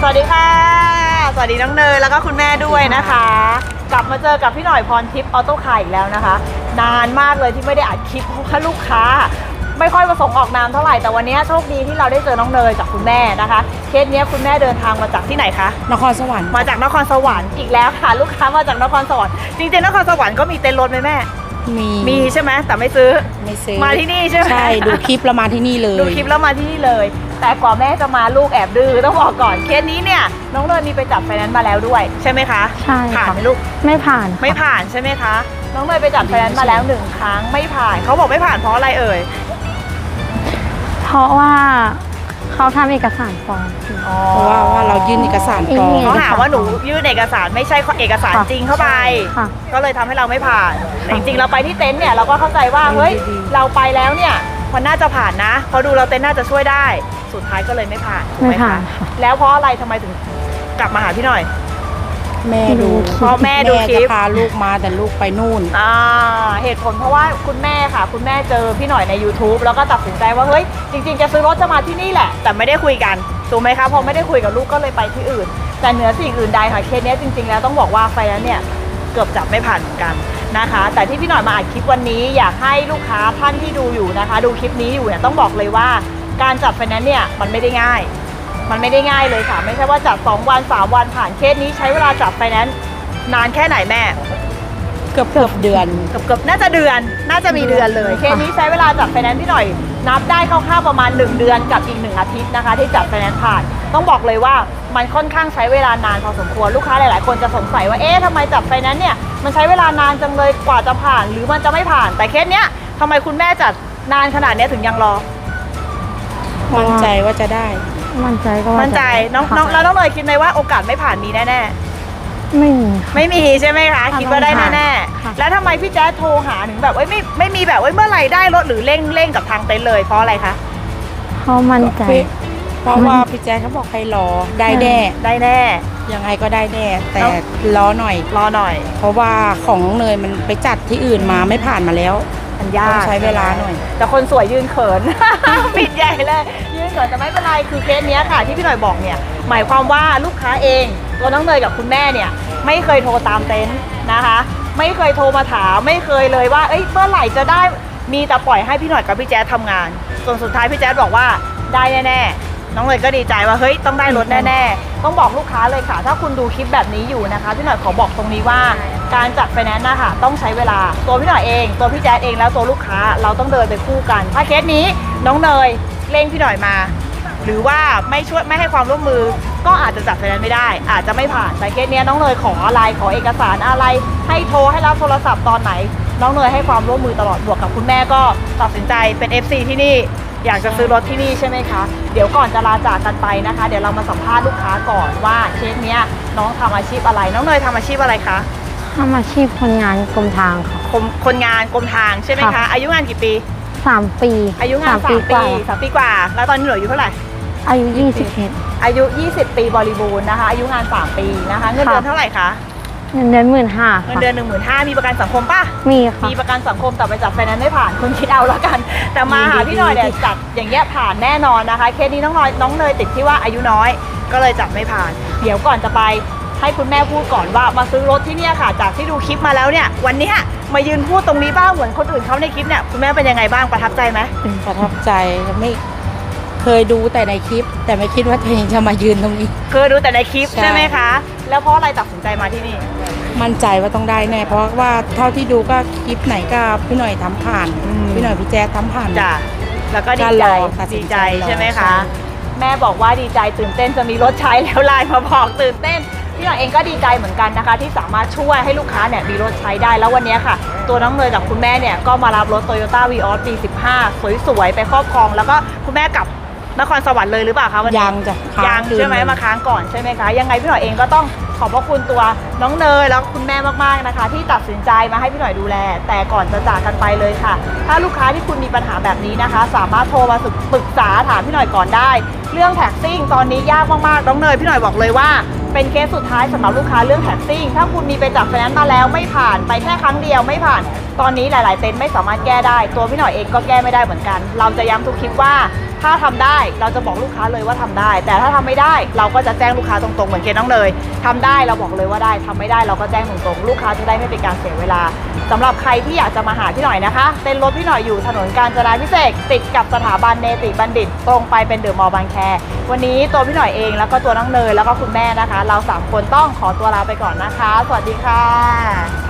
สวัสดีค่ะ สวัสดีน้องเนยแล้วก็คุณแม่ด้วยนะคะ กลับมาเจอกับพี่หน่อยพรทิพย์ออโต้คาร์อีกแล้วนะคะ นานมากเลยที่ไม่ได้อัดคลิปเพราะว่าลูกค้า ไม่ค่อยประสงค์ออกนามเท่าไหร่แต่วันนี้โชคดีที่เราได้เจอน้องเนยกับคุณแม่นะคะเคสเนี้ยคุณแม่เดินทางมาจากที่ไหนคะ นครสวรรค์มาจากนครสวรรค์อีกแล้วค่ะ ลูกค้ามาจากนครสวรรค์จริงๆนครสวรรค์ก็มีเต็นท์รถไหมแม่ มีมีใช่ไหมแต่ไม่ซื้อ ไม่ซื้อมาที่นี่ใช่ไหม ใช่ดูคลิปแล้วมาที่นี่เลย ดูคลิปแล้วมาที่นี่เลย แต่กว่าแม่จะมาลูกแอบดื้อต้องบอกก่อนเคสนี้เนี่ยน้องเนยมีไปจับไฟแนนซ์มาแล้วด้วย ใช่ไหมคะใช่ผ่านค่ะไหมลูกไม่ผ่านค่ะไม่ผ่านใช่ไหมคะ น้องเนยไปจับไฟแนนซ์มาแล้วหนึ่งครั้งไม่ผ่านเขาบอกไม่ผ่านเพราะอะไรเอ่ยเพราะว่าเขาทำเอกสารปลอมเพราะว่าว่าเรายื่นเอกสารปลอมนี่เขาหาว่าหนูยื่นเอกสารไม่ใช่เอกสารค่ะจริงเข้าไปค่ะก็เลยทำให้เราไม่ผ่านแต่จริงๆเราไปที่เต็นท์เนี่ยเราก็เข้าใจว่าเฮ้ยเราไปแล้วเนี่ย มันน่าจะผ่านนะเพราะดูเราเต็นท์น่าจะช่วยได้ สุดท้ายก็เลยไม่ผ่านถูกไม่หผ่านคะค่ะ แล้วเพราะอะไรทำไมถึงกลับมาหาพี่หน่อย แม่ดูเพราะแม่ดูคลิป จะพาลูกมาแต่ลูกไปนู่น อ่าเหตุผลเพราะว่าคุณแม่ค่ะ คุณแม่เจอพี่หน่อยใน YouTube แล้วก็ตัดสินใจว่าเฮ้ยจริงๆ จะซื้อรถจะมาที่นี่แหละ แต่ไม่ได้คุยกันถูกไหมคะพอไม่ได้คุยกับลูกก็เลยไปที่อื่น แต่เหนือสิ่งอื่นใดค่ะเคสเนี้ยจริง ๆ แล้วต้องบอกว่าไฟแนนซ์เนี่ยเกือบจับไม่ผ่านเหมือนกัน นะคะ แต่ที่พี่หน่อยมาอัดคลิปวันนี้อยากให้ลูกค้าท่านที่ดูอยู่นะคะ ดูคลิปนี้อยู่เนี่ยต้องบอกเลยว่าการจัดไฟแนนซ์เนี่ยมันไม่ได้ง่าย มันไม่ได้ง่ายเลยค่ะ ไม่ใช่ว่าจัดสองวันสามวันผ่านเคสนี้ใช้เวลาจัดไฟแนนซ์นานแค่ไหนแม่ เกือบเกือบเดือน เกือบเกือบน่าจะเดือน น่าจะมีเดือนเลย เคสนี้ใช้เวลาจัดไฟแนนซ์พี่หน่อย นับได้คร่าวๆประมาณ 1 เดือนกับอีก 1 อาทิตย์นะคะ ที่จัดไฟแนนซ์ผ่าน ต้องบอกเลยว่ามันค่อนข้างใช้เวลานานพอสมควร ลูกค้าหลายๆ คนจะสงสัยว่า เอ๊ะทำไมจัดไฟแนนซ์เนี่ย มันใช้เวลานานจังเลยกว่าจะผ่าน หรือมันจะไม่ผ่าน แต่เคสเนี้ยทำไมคุณแม่จัดนานขนาดเนี้ยถึงยังรอ มั่นใจว่าจะได้ มั่นใจก็ว่ามั่นใจ น้องค่ะน้องแล้วน้องเลยคิดไหมว่าโอกาสไม่ผ่านมีแน่ๆ ไม่มีค่ะ ไม่มีใช่ไหมคะค่ะคิดว่าได้แน่ค่ะ ๆแล้วทำไมพี่แจ๊ดโทรหาถึงแบบว่าไม่ไม่มีแบบว่าเมื่อไหร่ได้รถหรือเร่งเร่งกับทางเต็นท์เลยเพราะอะไรคะเขามั่นใจ เพราะว่าพี่แจ๊คเขาบอกให้รอได้แน่ได้แน่ยังไงก็ได้แน่แต่แล้วรอหน่อย รอหน่อย เพราะว่าของน้องเนยมันไปจัดที่อื่นมาไม่ผ่านมาแล้ว มันยาต้กองใช้เวลาหน่อย แต่คนสวยยืนเขิน ปิดใหญ่เลย ยืนเขินแต่ไม่เป็นไรคือเคสเนี้ยค่ะ ที่พี่หน่อยบอกเนี่ย หมายความว่าลูกค้าเอง ตัวน้องเนยกับคุณแม่เนี่ยไม่เคยโทรตามเต็นท์นะคะ ไม่เคยโทรมาถามไม่เคยเลยว่าเอ้ยเมื่อไหร่จะได้มีแต่ปล่อยให้พี่หน่อยกับพี่แจ๊ดทำงานจนสุดท้ายพี่แจ๊ดบอกว่าได้แน่ๆน้องเนยก็ดีใจว่าเฮ้ยต้องได้รถแน่ๆต้องบอกลูกค้าเลยค่ะ ถ้าคุณดูคลิปแบบนี้อยู่นะคะพี่หน่อยขอบอกตรงนี้ว่าการจัดไฟแนนซ์นะคะต้องใช้เวลาตัวพี่หน่อยเอง ตัวพี่แจ๊ดเองแล้วตัวลูกค้าเราต้องเดินไปคู่กัน ถ้าเคสนี้น้องเนยเร่งพี่หน่อยมา หรือว่าไม่ช่วยไม่ให้ความร่วมมือ ก็อาจจะจัดไฟแนนซ์ไม่ได้ อาจจะไม่ผ่านแต่เคสเนี้ยน้องเนยขออะไรขอเอกสารอะไร ให้โทรให้รับโทรศัพท์ตอนไหน น้องเนยให้ความร่วมมือตลอดบวกกับคุณแม่ก็ตัดสินใจเป็น FC ที่นี่ อยากจะซื้อรถที่นี่ใช่ไหมคะ เดี๋ยวก่อนจะลาจากกันไปนะคะ เดี๋ยวเรามาสัมภาษณ์ลูกค้าก่อนว่าเคสเนี้ยน้องทำอาชีพอะไร น้องเนยทำอาชีพอะไรคะทำอาชีพคนงานกรมทางค่ะ คนคนงานกรมทางใช่ไหมคะ ค่ะ อายุงานกี่ปี สามปีอายุงานสามกปีว่าสามปีกว่า แล้วตอนนี้เหลืออายุเท่าไหร่ อายุยี่สิบเอ็ดอายุ 20 ปีบริบูรณ์นะคะ อายุงาน 3 ปีนะคะ เงินเดือนค่ะเท่าไหร่คะเงินเดือนหมื่นห้าเงินเดือน1 5 0 0 0มีประกันสังคมป่ะมีค่ะ มีประกันสังคมแต่ไปจัดไฟแนนซ์ไม่ผ่านคุณคิดเอาแล้วกัน แต่มาหาพี่หน่อยเนี่ยจัดอย่างเงี้ยผ่านแน่นอนนะคะ เคสนี้น้องน้อยน้องเนยติดที่ว่าอายุน้อยก็เลยจัดไม่ผ่าน เดี๋ยวก่อนจะไปให้คุณแม่พูดก่อนว่ามาซื้อรถที่เนี่ยค่ะ จากที่ดูคลิปมาแล้วเนี่ย วันเนี้ยมายืนพูดตรงนี้บ้างเหมือนคนอื่นเขาในคลิปเนี่ยคุณแม่เป็นยังไงบ้างประทับใจไหมประทับใจไม่ เคยดูแต่ในคลิป แต่ไม่คิดว่าตัวเองจะมายืนตรงนี้ เคยดูแต่ในคลิปใช่ใช่ไหมคะ แล้วเพราะอะไรตัดสินใจมาที่นี่ มั่นใจว่าต้องได้แน่เพราะว่าเท่าที่ดูก็คลิปไหนก็พี่หน่อยทำผ่าน อืม พี่หน่อยพี่แจ๊คทำผ่าน จ้ะแล้วก็ดีก็ใจรอตัดสิดีนใจใจรอใช่ไหมใช่คะแม่บอกว่าดีใจตื่นเต้นจะมีรถใช้แล้วไลน์มาบอกตื่นเต้นพี่หน่อยเองก็ดีใจเหมือนกันนะคะ ที่สามารถช่วยให้ลูกค้าเนี่ยมีรถใช้ได้แล้ววันนี้ค่ะ ตัวน้องเนยกับคุณแม่เนี่ยก็มารับรถ Toyota v ีออสปี 15 สวยๆ ไปครอบครอง แล้วก็คุณแม่กลับ นครสวรรค์เลยหรือเปล่าคะวันนี้ยังจ้ะค้ายังคืนใช่ไหมเลยมาค้างก่อนใช่ไหมคะยังไงพี่หน่อยเองก็ต้องขอบพระคุณตัวน้องเนยแล้วก็คุณแม่มากๆนะคะ ที่ตัดสินใจมาให้พี่หน่อยดูแล แต่ก่อนจะจากกันไปเลยค่ะ ถ้าลูกค้าที่คุณมีปัญหาแบบนี้นะคะ สามารถโทรมาปรึกษาถามพี่หน่อยก่อนได้ เรื่องแท็กซิ่งตอนนี้ยากมากๆน้องเนยพี่หน่อยบอกเลยว่า เป็นเคสสุดท้ายสำหรับลูกค้าเรื่องแท็กซิ่งถ้าคุณมีไปจับไฟแนนซ์มาแล้วไม่ผ่านไปแค่ครั้งเดียวไม่ผ่าน ตอนนี้หลาย ๆ เต็นท์ไม่สามารถแก้ได้ ตัวพี่หน่อยเองก็แก้ไม่ได้เหมือนกัน เราจะย้ำทุกคลิปว่า ถ้าทำได้เราจะบอกลูกค้าเลยว่าทำได้ แต่ถ้าทำไม่ได้เราก็จะแจ้งลูกค้าตรงๆ เหมือนเกณน้องเนยทำได้เราบอกเลยว่าได้ทำไม่ได้เราก็แจ้งตรงๆ ลูกค้าจะได้ไม่เป็นการเสียเวลาสำหรับใครที่อยากจะมาหาพี่หน่อยนะคะเต้นรถพี่หน่อยอยู่ถนนกาญจนาพิเศษติดกับสถาบันเนติบัณฑิต ตรงไปเป็นเดอะมอลล์บางแค วันนี้ตัวพี่หน่อยเองแล้วก็ตัวน้องเนยแล้วก็คุณแม่นะคะ เราสามคนต้องขอตัวลาไปก่อนนะคะ สวัสดีค่ะ